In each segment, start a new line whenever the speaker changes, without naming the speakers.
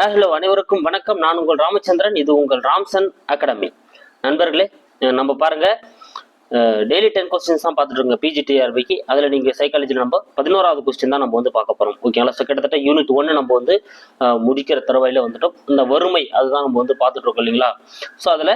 Hello அனைவருக்கும் வணக்கம். நான் உங்கள் ராமச்சந்திரன். இது உங்கள் ராம்சன் அகாடமி. நண்பர்களே நம்ம பாருங்க. டெய்லி டென் கொஸ்டின்ஸ் தான் பார்த்துட்டு இருக்கோங்க பிஜிடிஆர்பிக்கு அதில் நீங்கள் சைக்காலஜியில் நம்ம பதினோராவது கொஸ்டின் தான் நம்ம வந்து பார்க்க போகிறோம் ஓகேங்களா ஸோ கிட்டத்தட்ட யூனிட் ஒன்று நம்ம வந்து முடிக்கிற தருவாயில் வந்துட்டோம். இந்த வறுமை அதுதான் நம்ம வந்து பார்த்துட்டு இருக்கோம் இல்லைங்களா? ஸோ அதில்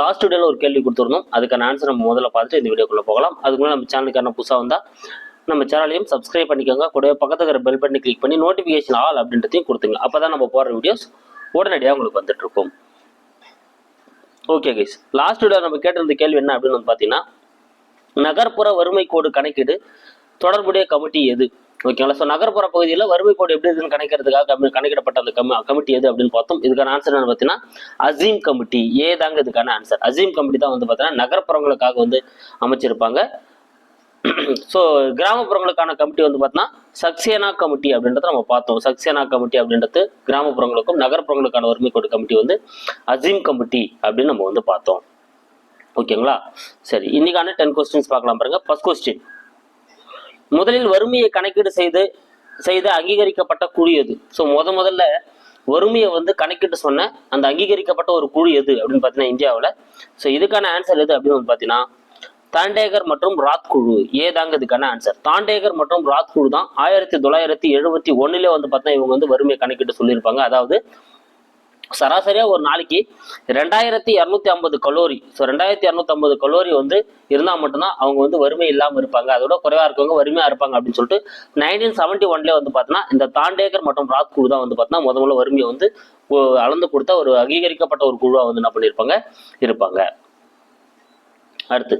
லாஸ்ட் டேல ஒரு கேள்வி கொடுத்துருந்தோம். அதுக்கான ஆன்சர் நம்ம முதல்ல பார்த்துட்டு இந்த வீடியோக்குள்ளே போகலாம். அதுக்குள்ளே நம்ம சேனலுக்கான புதுசாக வந்தால் நம்ம சேனலையும் சப்ஸ்கிரைப் பண்ணிக்கோங்க. கூடவே பக்கத்துக்கு இருக்கிற பெல் பட்டனை கிளிக் பண்ணி நோட்டிஃபிகேஷன் ஆல் அப்படின்றதையும் கொடுத்துங்க அப்போ தான் நம்ம போடுற வீடியோஸ் உடனடியாக உங்களுக்கு வந்துட்டுருக்கும் ஓகே கைஸ் லாஸ்ட் வீடியோ நம்ம கேட்டிருந்த கேள்வி என்ன அப்படின்னு வந்து பார்த்தீங்கன்னா நகர்ப்புற வறுமை கோடு கணக்கீடு தொடர்புடைய கமிட்டி எது? ஓகேங்களா ஸோ நகர்ப்புற பகுதியில் வறுமை கோடு எப்படி இருக்குன்னு கணக்கிறதுக்காக கணக்கிடப்பட்ட அந்த கமி கமிட்டி எது அப்படின்னு பார்த்தோம். இதுக்கான ஆன்சர் என்ன பார்த்தீங்கன்னா அசீம் கமிட்டி. ஏதாங்க இதுக்கான ஆன்சர் அசீம் கமிட்டி தான் வந்து பார்த்தீங்கன்னா நகர்ப்புறங்களுக்காக வந்து அமைச்சிருப்பாங்க. ஸோ கிராமப்புறங்களுக்கான கமிட்டி வந்து பார்த்தீங்கன்னா சக்சேனா கமிட்டி அப்படின்றத நம்ம பார்த்தோம். சக்சேனா கமிட்டி அப்படின்றது கிராமப்புறங்களுக்கும் நகர்ப்புறங்களுக்கான வறுமை கோடு கமிட்டி வந்து அசீம் கமிட்டி அப்படின்னு நம்ம வந்து பார்த்தோம். ஓகேங்களா? சரி இன்னைக்கான டென் கொஸ்டின்ஸ் பார்க்கலாம் பாருங்க. ஃபர்ஸ்ட் கொஸ்டின் முதலில் வறுமையை கணக்கீடு செய்து செய்து அங்கீகரிக்கப்பட்ட குழு எது? ஸோ முத முதல்ல வறுமையை வந்து கணக்கிட்டு சொன்ன அந்த அங்கீகரிக்கப்பட்ட ஒரு குழு எது அப்படின்னு பார்த்தீங்கன்னா இந்தியாவில். ஸோ இதுக்கான ஆன்சர் எது அப்படின்னு வந்து பார்த்தீங்கன்னா தாண்டேகர் மற்றும் ராத் குழு ஏ தாங்க இதுக்கான ஆன்சர் தாண்டேகர் மற்றும் ராத் குழு தான் ஆயிரத்தி தொள்ளாயிரத்தி எழுபத்தி ஒன்னுல வந்து பார்த்தீங்கன்னா இவங்க வந்து வறுமையை கணக்கிட்டு சொல்லியிருப்பாங்க. அதாவது சராசரியா ஒரு நாளைக்கு ரெண்டாயிரத்தி இரநூத்தி ஐம்பது கலோரி. ஸோ ரெண்டாயிரத்தி இரநூத்தி ஐம்பது கலோரி வந்து இருந்தால் மட்டும்தான் அவங்க வந்து வறுமை இல்லாமல் இருப்பாங்க. அதோட குறைவா இருக்கவங்க வறுமையா இருப்பாங்க அப்படின்னு சொல்லிட்டு நைன்டீன் செவன்டி ஒன்ல வந்து பார்த்தீங்கன்னா இந்த தாண்டேகர் மற்றும் ராத் குழு தான் வந்து பார்த்தீங்கன்னா முத முதல்ல வறுமையை வந்து அளந்து கொடுத்த ஒரு அங்கீகரிக்கப்பட்ட ஒரு குழுவா வந்து என்ன பண்ணியிருப்பாங்க? இருப்பாங்க. அடுத்து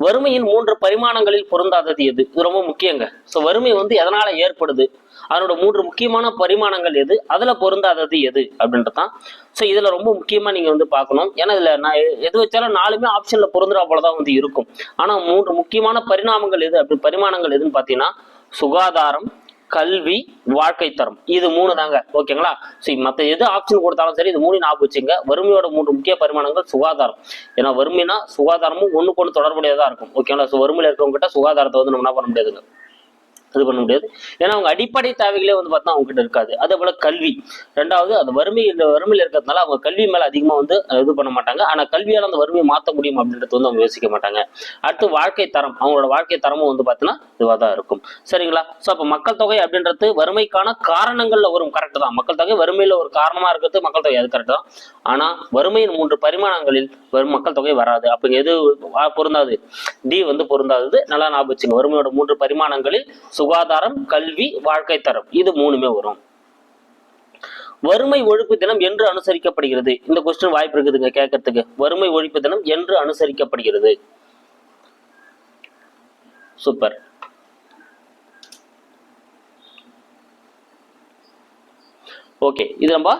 வறுமையின் மூன்று பரிமாணங்களில் பொருந்தாதது எது? இது ரொம்ப முக்கியங்க. ஸோ வறுமை வந்து எதனால ஏற்படுது? அதனோட மூன்று முக்கியமான பரிமாணங்கள் எது? அதுல பொருந்தாதது எது? அப்படின்றது தான் ஸோ இதுல ரொம்ப முக்கியமா நீங்க வந்து பார்க்கணும். ஏன்னா இதுல நான் எது வச்சாலும் நாலுமே ஆப்ஷன்ல பொருந்துற போல தான் வந்து இருக்கும். ஆனா மூன்று முக்கியமான பரிணாமங்கள் எது? அப்படி பரிமாணங்கள் எதுன்னு பார்த்தீங்கன்னா சுகாதாரம் கல்வி வாழ்க்கை தரம். இது மூணு தாங்க. ஓகேங்களா? சரி மற்ற எது ஆப்ஷன் கொடுத்தாலும் சரி இது மூணு ஞாபகம் வச்சுங்க வறுமையோட மூன்று முக்கிய பரிமாணங்கள் சுகாதாரம். ஏன்னா வறுமைனா சுகாதாரமும் ஒன்றுக்கு ஒன்று தொடர்புடையதாக இருக்கும். ஓகேங்களா? ஸோ வறுமையில இருக்கவங்க கிட்ட சுகாதாரத்தை வந்து நம்ம என்ன பண்ண முடியாதுங்க? இது பண்ண முடியாது. ஏன்னா அவங்க அடிப்படை தேவைகளே வந்து பார்த்தா அவங்ககிட்ட இருக்காது. அதே போல கல்வி. ரெண்டாவது அந்த வறுமை இந்த வறுமையில் இருக்கிறதுனால அவங்க கல்வி மேல அதிகமா வந்து இது பண்ண மாட்டாங்க. ஆனா கல்வியால் அந்த வறுமையை மாற்ற முடியும் அப்படின்றது வந்து அவங்க யோசிக்க மாட்டாங்க. அடுத்து வாழ்க்கை தரம். அவங்களோட வாழ்க்கை தரமும் வந்து பார்த்தீங்கன்னா இதுவாக தான் இருக்கும். சரிங்களா? ஸோ அப்போ மக்கள் தொகை அப்படின்றது வறுமைக்கான காரணங்கள்ல வரும். கரெக்ட் தான். மக்கள் தொகை வறுமையில ஒரு காரணமா இருக்கிறது மக்கள் தொகை. அது கரெக்ட் தான். ஆனா வறுமையின் மூன்று பரிமாணங்களில் வரும் மக்கள் தொகை வராது. அப்போ எது பொருந்தாது? டி வந்து பொருந்தாதது. நல்லா ஞாபகம் வச்சுங்க. வறுமையோட மூன்று பரிமாணங்களில் சுகாதாரம் கல்வி வாழ்க்கை தரம். இது மூணுமே வரும். வறுமை ஒழிப்பு தினம் என்று அனுசரிக்கப்படுகிறது. இந்த கொஸ்டின் வாய்ப்பு இருக்குதுங்க கேட்கறதுக்கு. வறுமை ஒழிப்பு தினம் என்று அனுசரிக்கப்படுகிறது. சூப்பர் ஓகே இது நம்ம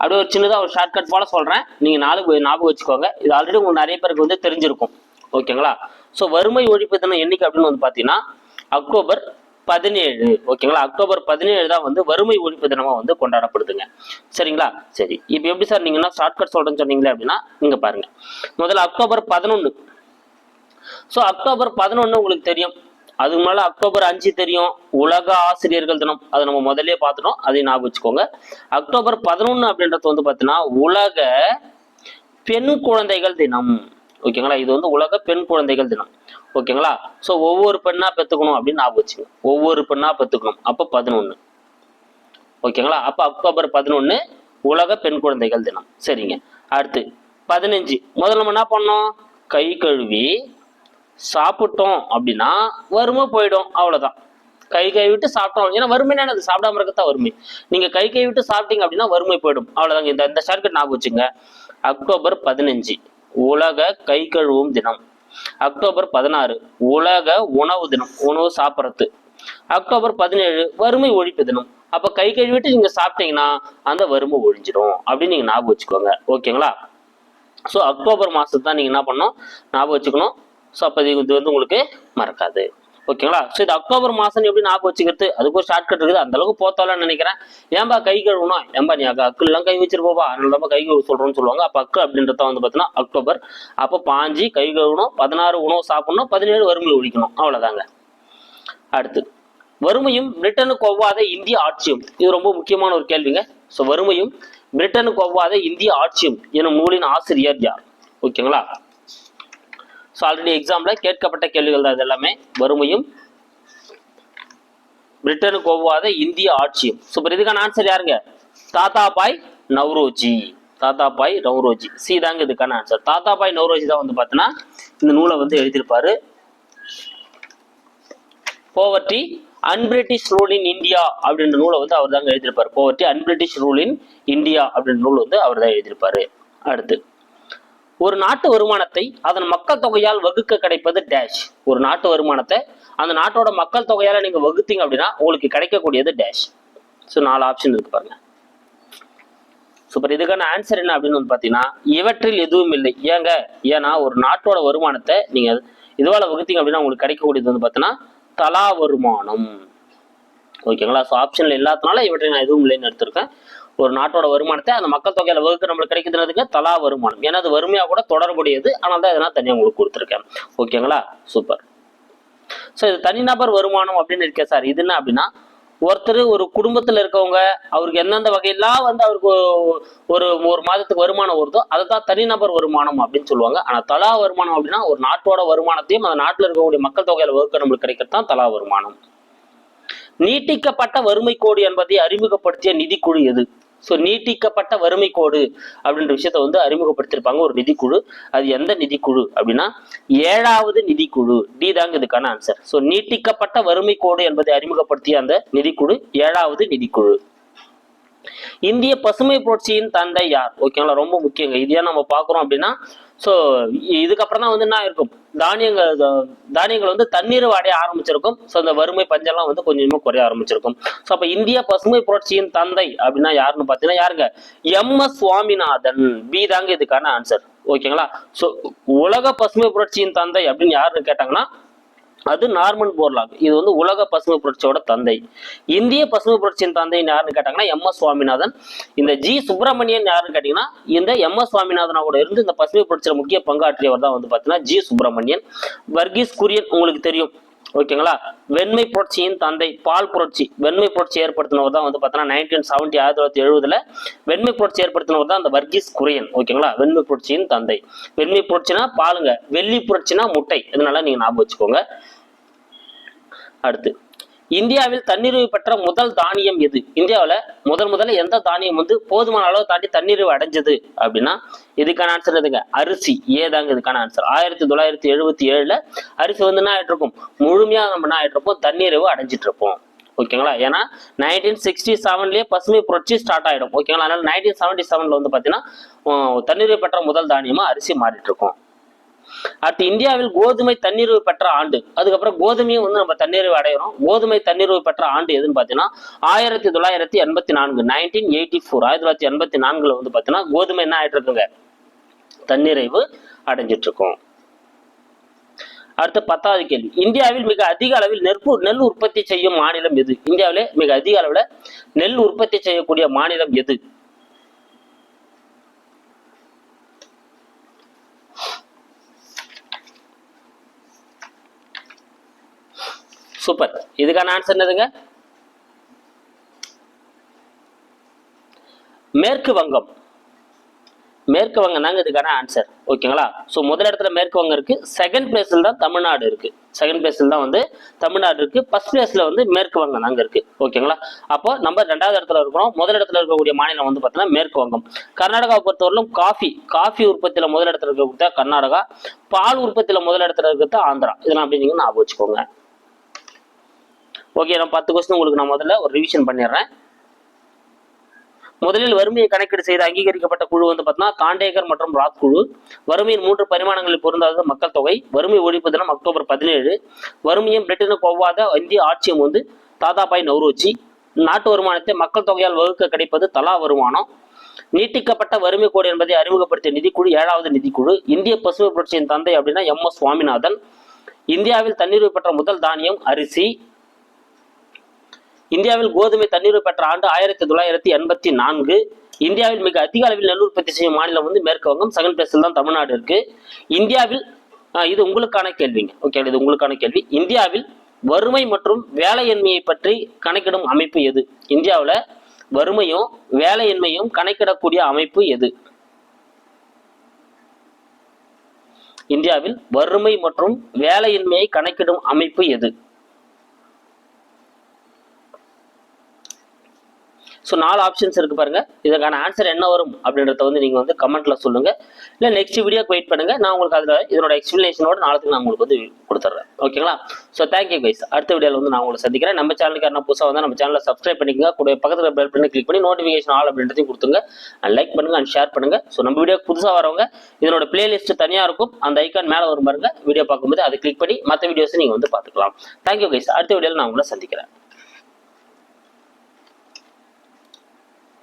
அப்படியே ஒரு சின்னதாக ஒரு ஷார்ட்கட் போல சொல்கிறேன் நீங்கள் நாலு ஞாபகம் வச்சுக்கோங்க. இது ஆல்ரெடி உங்களுக்கு நிறைய பேருக்கு வந்து தெரிஞ்சிருக்கும். ஓகேங்களா ஸோ வறுமை ஒழிப்பு தினம் என்னைக்கு அப்படின்னு வந்து பார்த்தீங்கன்னா அக்டோபர் பதினேழு. ஓகேங்களா? அக்டோபர் பதினேழு தான் வந்து வறுமை ஒழிப்பு தினமாக வந்து கொண்டாடப்படுதுங்க. சரிங்களா? சரி. இப்போ எப்படி சார் நீங்கன்னா ஷார்ட்கட் சொல்கிறேன்னு சொன்னீங்களே அப்படின்னா இங்கே பாருங்க. முதல்ல அக்டோபர் பதினொன்று ஸோ அக்டோபர் பதினொன்று உங்களுக்கு தெரியும். அதுக்கு மேல அக்டோபர் அஞ்சு தெரியும். உலக ஆசிரியர்கள் தினம். அதை நம்ம முதல்லயே பார்த்துட்டோம். அதையும் ஞாபகம் வச்சுக்கோங்க. அக்டோபர் பதினொன்று அப்படின்றது வந்து பார்த்தீங்கன்னா உலக பெண் குழந்தைகள் தினம். ஓகேங்களா? இது வந்து உலக பெண் குழந்தைகள் தினம். ஓகேங்களா? ஸோ ஒவ்வொரு பெண்ணாக பெற்றுக்கணும் அப்படின்னு ஞாபகம் வச்சுங்க ஒவ்வொரு பெண்ணாக பெற்றுக்கணும் அப்போ பதினொன்று ஓகேங்களா? அப்போ அக்டோபர் பதினொன்று உலக பெண் குழந்தைகள் தினம். சரிங்க. அடுத்து பதினஞ்சு. முதல்ல நம்ம என்ன பண்ணோம்? கை கழுவி சாப்பிட்டோம் அப்படின்னா வறுமை போயிடும். அவ்வளோதான் கை கை விட்டு சாப்பிட்டோம். ஏன்னா வறுமை அது சாப்பிடாம இருக்கத்தான் வறுமை. நீங்க கை கை விட்டு சாப்பிட்டீங்க அப்படின்னா வறுமை போயிடும். அவ்வளோதாங்க இந்த இந்த ஷார்ட்கட் ஞாபகம் வச்சுங்க அக்டோபர் பதினஞ்சு. உலக கை கழுவும் தினம். அக்டோபர் பதினாறு உலக உணவு தினம் உணவு சாப்பிட்றது. அக்டோபர் பதினேழு வறுமை ஒழிப்பு தினம். அப்ப கை கழுவிட்டு நீங்க சாப்பிட்டீங்கன்னா அந்த வறுமை ஒழிஞ்சிடும் அப்படின்னு நீங்க ஞாபகம் வச்சுக்கோங்க. ஓகேங்களா? ஸோ அக்டோபர் மாதத்து தான் நீங்கள் என்ன பண்ணணும்? ஞாபகம் வச்சுக்கணும். ஸோ அப்போ இது வந்து உங்களுக்கு மறக்காது. ஓகேங்களா? ஸோ இது அக்டோபர் மாதம் எப்படி ஞாபகம் வச்சுக்கிறது? அதுக்கு ஒரு ஷார்ட்கட் இருக்குது. அந்த அளவுக்கு போத்தாலன்னு நினைக்கிறேன். ஏன்பா கை கழுவணும்? ஏன்பா நீ அக்க அக்குலாம் கை வச்சிருப்போப்பா? அதனால தான் கை கழுவு சொல்கிறோன்னு சொல்லுவாங்க. அப்போ அக்கு அப்படின்றத வந்து பார்த்தீங்கன்னா அக்டோபர். அப்போ பாஞ்சு கை கழுவணும். பதினாறு உணவு சாப்பிடணும். பதினேழு வறுமை ஒழிக்கணும். அவ்வளோதாங்க அடுத்து வறுமையும் பிரிட்டனுக்கு ஒவ்வாத இந்திய ஆட்சியும். இது ரொம்ப முக்கியமான ஒரு கேள்விங்க. ஸோ வறுமையும் பிரிட்டனுக்கு ஒவ்வாத இந்திய ஆட்சியும். எனும் நூலின் ஆசிரியர் யார்? ஓகேங்களா? ஸோ ஆல்ரெடி எக்ஸாமில் கேட்கப்பட்ட கேள்விகள் தான் இது எல்லாமே வறுமையும் பிரிட்டனுக்கு ஒவ்வாத இந்திய ஆட்சியும். சூப்பர் இதுக்கான ஆன்சர் யாருங்க? தாத்தா பாய் நவ்ரோஜி. தாத்தாபாய் நவ்ரோஜி. சி தாங்க இதுக்கான ஆன்சர் தாத்தா பாய் நவ்ரோஜி தான் வந்து பார்த்தீங்கன்னா இந்த நூலை வந்து எழுதியிருப்பாரு. போவர்ட்டி அன்பிரிட்டிஷ் ரூல் இன் இந்தியா அப்படின்ற நூலை வந்து அவர் தாங்க எழுதியிருப்பாரு. போவர்ட்டி அன்பிரிட்டிஷ் ரூல் இன் இந்தியா அப்படின்ற நூல் வந்து அவர் தான் எழுதியிருப்பாரு. அடுத்து. ஒரு நாட்டு வருமானத்தை அதன் மக்கள் தொகையால் வகுக்க கிடைப்பது டேஷ் ஒரு நாட்டு வருமானத்தை அந்த நாட்டோட மக்கள் தொகையால நீங்க வகுத்தீங்க அப்படின்னா உங்களுக்கு கிடைக்கக்கூடியது டேஷ் ஸோ நாலு ஆப்ஷன் இருக்கு பாருங்க. சூப்பர் இதுக்கான ஆன்சர் என்ன அப்படின்னு வந்து பார்த்தீங்கன்னா இவற்றில் எதுவும் இல்லை. ஏங்க? ஏன்னா ஒரு நாட்டோட வருமானத்தை நீங்க இதுவால வகுத்தீங்க அப்படின்னா உங்களுக்கு கிடைக்கக்கூடியது வந்து பார்த்தீங்கன்னா தலா வருமானம். ஓகேங்களா ஸோ ஆப்ஷன்ல இல்லாதனால இவற்றை நான் எதுவும் இல்லைன்னு எடுத்திருக்கேன். ஒரு நாட்டோட வருமானத்தை அந்த மக்கள் தொகையில வகுக்க நம்மளுக்கு கிடைக்கிறதுக்கு தலா வருமானம். ஏன்னா அது வறுமையா கூட தொடர்புடையது. ஆனால் தான் இதெல்லாம் தனியாக உங்களுக்கு கொடுத்துருக்கேன். ஓகேங்களா? சூப்பர். ஸோ இது தனிநபர் வருமானம் அப்படின்னு இருக்கேன் சார். இது என்ன அப்படின்னா ஒருத்தர் ஒரு குடும்பத்துல இருக்கவங்க அவருக்கு எந்தெந்த வகையெல்லாம் வந்து அவருக்கு ஒரு ஒரு மாதத்துக்கு வருமானம் வருதோ அதை தான் தனிநபர் வருமானம் அப்படின்னு சொல்லுவாங்க. ஆனா தலா வருமானம் அப்படின்னா ஒரு நாட்டோட வருமானத்தையும் அந்த நாட்டில் இருக்கக்கூடிய மக்கள் தொகையில வகுக்க நம்மளுக்கு கிடைக்கிறது தான் தலா வருமானம். நீட்டிக்கப்பட்ட வறுமை கோடு என்பதை அறிமுகப்படுத்திய நிதிக்குழு எது? ஸோ நீட்டிக்கப்பட்ட வறுமை கோடு அப்படின்ற விஷயத்த வந்து அறிமுகப்படுத்தியிருப்பாங்க ஒரு நிதிக்குழு. அது எந்த நிதிக்குழு அப்படின்னா ஏழாவது நிதிக்குழு. டி தாங்க இதுக்கான ஆன்சர் ஸோ நீட்டிக்கப்பட்ட வறுமை கோடு என்பதை அறிமுகப்படுத்திய அந்த நிதிக்குழு ஏழாவது நிதிக்குழு. இந்திய பசுமை புரட்சியின் தந்தை யார்? ஓகேங்களா ரொம்ப முக்கியங்க. இது ஏன் நம்ம பார்க்குறோம் அப்படின்னா ஸோ இதுக்கப்புறம் தான் வந்து என்ன இருக்கும் தானியங்கள் தானியங்கள் வந்து தண்ணீர் அடைய ஆரம்பிச்சிருக்கும். ஸோ அந்த வறுமை பஞ்சம்லாம் வந்து கொஞ்சம் கொஞ்சமாக குறைய ஆரம்பிச்சிருக்கும். ஸோ அப்போ இந்திய பசுமை புரட்சியின் தந்தை அப்படின்னா யாருன்னு பார்த்தீங்கன்னா யாருங்க? எம். எஸ். சுவாமிநாதன். பி தாங்க இதுக்கான ஆன்சர் ஓகேங்களா ஸோ உலக பசுமை புரட்சியின் தந்தை அப்படின்னு யாருன்னு கேட்டாங்கன்னா அது நார்மன் போர்லாக். இது வந்து உலக பசுமை புரட்சியோட தந்தை. இந்திய பசுமை புரட்சியின் தந்தைன்னு யாருன்னு கேட்டாங்கன்னா எம் எஸ் சுவாமிநாதன். இந்த ஜி சுப்பிரமணியன் யாருன்னு கேட்டீங்கன்னா இந்த எம் எஸ் சுவாமிநாதனோட இருந்து இந்த பசுமை புரட்சியில முக்கிய பங்காற்றியவர் தான் வந்து பார்த்தீங்கன்னா ஜி சுப்பிரமணியன். வர்கீஸ் குரியன் உங்களுக்கு தெரியும். ஓகேங்களா? வெண்மை புரட்சியின் தந்தை பால் புரட்சி. வெண்மை புரட்சி ஏற்படுத்தினவர் தான் வந்து பார்த்தீங்கன்னா நைன்டீன் செவன்டி ஆயிரத்தி தொள்ளாயிரத்தி எழுபதுல வெண்மை புரட்சி ஏற்படுத்தினவர் தான் அந்த வர்கீஸ் குரியன். ஓகேங்களா? வெண்மை புரட்சியின் தந்தை. வெண்மை புரட்சினா பாலுங்க. வெள்ளி புரட்சினா முட்டை. இதனால நீங்க ஞாபகம் வச்சுக்கோங்க. அடுத்து இந்தியாவில் தன்னிறைவு பெற்ற முதல் தானியம் எது? இந்தியாவில் முதல் முதல்ல எந்த தானியம் வந்து போதுமான அளவு தாண்டி தன்னிறைவு அடைஞ்சது அப்படின்னா இதுக்கான ஆன்சர் எதுங்க? அரிசி. ஏதாங்க இதுக்கான ஆன்சர் ஆயிரத்தி தொள்ளாயிரத்தி எழுபத்தி ஏழுல அரிசி வந்து என்ன ஆயிட்டு இருக்கும் முழுமையா நம்ம என்ன ஆயிட்டு இருப்போம் தன்னிறைவு அடைஞ்சிட்டு இருப்போம் ஓகேங்களா? ஏன்னா நைன்டீன் சிக்ஸ்டி செவன்லேயே பசுமை புரட்சி ஸ்டார்ட் ஆகிடும் ஓகேங்களா? அதனால நைன்டீன் செவன்டி செவன்ல வந்து பார்த்தீங்கன்னா உம், தன்னிறைவு பெற்ற முதல் தானியமாக அரிசி மாறிட்டு இருக்கும் அடுத்து இந்தியாவில் கோதுமை தன்னிறைவு பெற்ற ஆண்டு. அதுக்கப்புறம் கோதுமையும் வந்து நம்ம தன்னிறைவு அடைகிறோம் கோதுமை தன்னிறைவு பெற்ற ஆண்டு எதுன்னு பார்த்தீங்கன்னா ஆயிரத்தி தொள்ளாயிரத்தி எண்பத்தி நான்கு நைன்டீன் எயிட்டி ஃபோர் ஆயிரத்தி தொள்ளாயிரத்தி எண்பத்தி நான்குல வந்து பார்த்தீங்கன்னா கோதுமை என்ன ஆயிட்டு இருக்குங்க? தன்னிறைவு அடைஞ்சிட்டு இருக்கும். அடுத்து பத்தாவது கேள்வி. இந்தியாவில் மிக அதிக அளவில் நெற்பு நெல் உற்பத்தி செய்யும் மாநிலம் எது? இந்தியாவிலே மிக அதிக அளவில் நெல் உற்பத்தி செய்யக்கூடிய மாநிலம் எது? சூப்பர். இதுக்கான ஆன்சர் என்னதுங்க? மேற்கு வங்கம். மேற்கு வங்கம் தாங்க இதுக்கான ஆன்சர் ஓகேங்களா? ஸோ முதல் இடத்துல மேற்கு வங்கம் இருக்கு. செகண்ட் பிளேஸில் தான் தமிழ்நாடு இருக்கு. செகண்ட் பிளேஸில் தான் வந்து தமிழ்நாடு இருக்கு. ஃபர்ஸ்ட் பிளேஸ்ல வந்து மேற்கு வங்கம் தாங்க இருக்கு. ஓகேங்களா? அப்போ நம்ம ரெண்டாவது இடத்துல இருக்கிறோம். முதல் இடத்துல இருக்கக்கூடிய மாநிலம் வந்து பார்த்தீங்கன்னா மேற்கு வங்கம். கர்நாடகாவை பொறுத்தவரையிலும் காஃபி காஃபி உற்பத்தியில் முதல் இடத்துல இருக்கக்கூடிய கர்நாடகா. பால் உற்பத்தியில் முதல் இடத்துல இருக்கிறது ஆந்திரா. இதெல்லாம் அப்படி ஞாபகம் வச்சுக்கோங்க. ஓகே நான் பத்து கொஸ்டின் உங்களுக்கு நான் முதல்ல ஒரு ரிவிஷன் பண்ணிடுறேன். முதலில் வறுமையை கணக்கீடு செய்து அங்கீகரிக்கப்பட்ட குழு வந்து பார்த்தீங்கன்னா காண்டேகர் மற்றும் ராத் குழு வறுமையின் மூன்று பரிமாணங்களில் பொருந்தாத மக்கள் தொகை. வறுமை ஒழிப்பு தினம் அக்டோபர் பதினேழு. வறுமையும் பிரிட்டனுக்கு ஒவ்வாத இந்திய ஆட்சியம் வந்து தாதாபாய் நவ்ரோஜி நாட்டு வருமானத்தை மக்கள் தொகையால் வகுக்க கிடைப்பது தலா வருமானம். நீட்டிக்கப்பட்ட வறுமை கோடு என்பதை அறிமுகப்படுத்திய நிதிக்குழு ஏழாவது நிதிக்குழு. இந்திய பசுமை புரட்சியின் தந்தை அப்படின்னா எம் எஸ் சுவாமிநாதன். இந்தியாவில் தண்ணீர் பெற்ற முதல் தானியம் அரிசி. இந்தியாவில் கோதுமை தண்ணீர் பெற்ற ஆண்டு ஆயிரத்தி தொள்ளாயிரத்தி எண்பத்தி நான்கு. இந்தியாவில் மிக அதிக அளவில் நெல் உற்பத்தி செய்யும் மாநிலம் வந்து மேற்கு வங்கம் செகண்ட் பிளேஸில் தான் தமிழ்நாடு இருக்கு. இந்தியாவில் இது உங்களுக்கான கேள்விங்க. ஓகே இது உங்களுக்கான கேள்வி. இந்தியாவில் வறுமை மற்றும் வேலையின்மையை பற்றி கணக்கிடும் அமைப்பு எது? இந்தியாவில் வறுமையும் வேலையின்மையும் கணக்கிடக்கூடிய அமைப்பு எது? இந்தியாவில் வறுமை மற்றும் வேலையின்மையை கணக்கிடும் அமைப்பு எது? ஸோ நாலு ஆப்ஷன்ஸ் இருக்கு பாருங்க. இதற்கான ஆன்சர் என்ன வரும் அப்படின்றத வந்து நீங்கள் வந்து கமெண்ட்டில் சொல்லுங்க. இல்லை நெக்ஸ்ட் வீடியோக்கு வெயிட் பண்ணுங்க. நான் உங்களுக்கு அதில் இதனோட எக்ஸ்பிளேஷனோட நாளைக்கு நான் உங்களுக்கு வந்து கொடுத்துட்றேன் ஓகேங்களா ஸோ தேங்க்யூ கைஸ் அடுத்த வீடியோவில் வந்து நான் உங்களை சந்திக்கிறேன். நம்ம சேனலுக்கு யாரா புதுசாக வந்தால் நம்ம சேனலை சப்ஸ்கிரைப் பண்ணிக்கங்க. கூட பக்கத்தில் பெல் பண்ணி கிளிக் பண்ணி நோட்டிஃபிகேஷன் ஆல் அப்படின்றதையும் கொடுத்துங்க லைக் பண்ணுங்கள் அண்ட் ஷேர் பண்ணுங்க. ஸோ நம்ம வீடியோ புதுசாக வரவங்க இதனோட பிளேலிஸ்ட் தனியாக இருக்கும். அந்த ஐக்கான் மேலே வரும் பாருங்க. வீடியோ பார்க்கும்போது அதை கிளிக் பண்ணி மற்ற வீடியோஸை நீங்கள் வந்து பார்த்துக்கலாம். தேங்க்யூ கைஸ் அடுத்த வீடியோவில் நான் உங்களை சந்திக்கிறேன்.